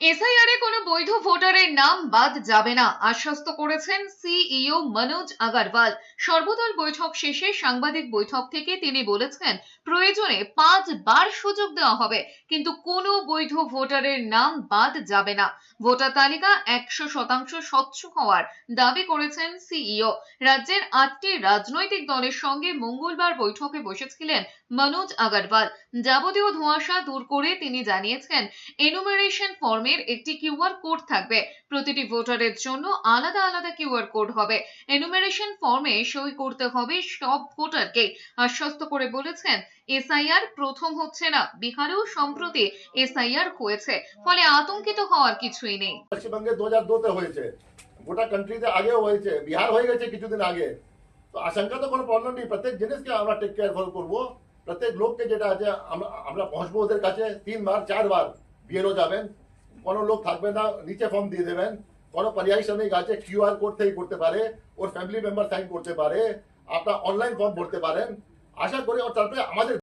SIR এ কোনো বৈধ ভোটারের নাম বাদ যাবে না, আশ্বস্ত করেছেন সিইও মনোজ আগারওয়াল। সর্বদল বৈঠক শেষে সাংবাদিক বৈঠক থেকে তিনি বলেছেন, প্রয়োজনে পাঁচবার সুযোগ দেওয়া হবে, কিন্তু কোনো বৈধ ভোটারের নাম বাদ যাবে না। ভোটার তালিকা একশো শতাংশ স্বচ্ছ হওয়ার দাবি করেছেন সিইও রাজ্যের আটটি রাজনৈতিক দলের সঙ্গে মঙ্গলবার বৈঠকে বসেছিলেন মনোজ আগারওয়াল। যাবতীয় ধোঁয়াশা দূর করে তিনি জানিয়েছেন, এনুমারেশন ফর্মের একটি কিউআর কোড থাকবে। প্রতিটি ভোটারের জন্য আলাদা আলাদা কিউআর কোড হবে। এনুমারেশন ফর্মে সই করতে হবে সব ভোটারকে। আশ্বস্ত করে বলেছেন, এসআইআর প্রথম হচ্ছে না। বিহারেও সম্প্রতি এসআইআর হয়েছে, ফলে আতঙ্কিত হওয়ার কিছুই নেই। পশ্চিমবঙ্গে দু হাজার দুতে হয়েছে। গোটা কান্ট্রিতে আগেও হয়েছে। বিহার হয়ে গেছে কিছুদিন আগে। তো আশঙ্কা তো কোনো প্রবলেম নেই। প্রত্যেক জিনিসকে আমরা টেক কেয়ার করব। প্রত্যেক লোককে যেটা আছে, আমরা পৌঁছবো ওদের কাছে। তিনবার চারবার বিএলও যাবেন। কোনো লোক থাকবে না, নিচে ফর্ম দিয়ে দেবেন। কোনো গাছে আছে কিউআর কোড থেকে করতে পারে, ওর ফ্যামিলি মেম্বার সাইন করতে পারে, আপনার অনলাইন ফর্ম ভরতে পারেন। আশা করি ও তারপরে আমাদের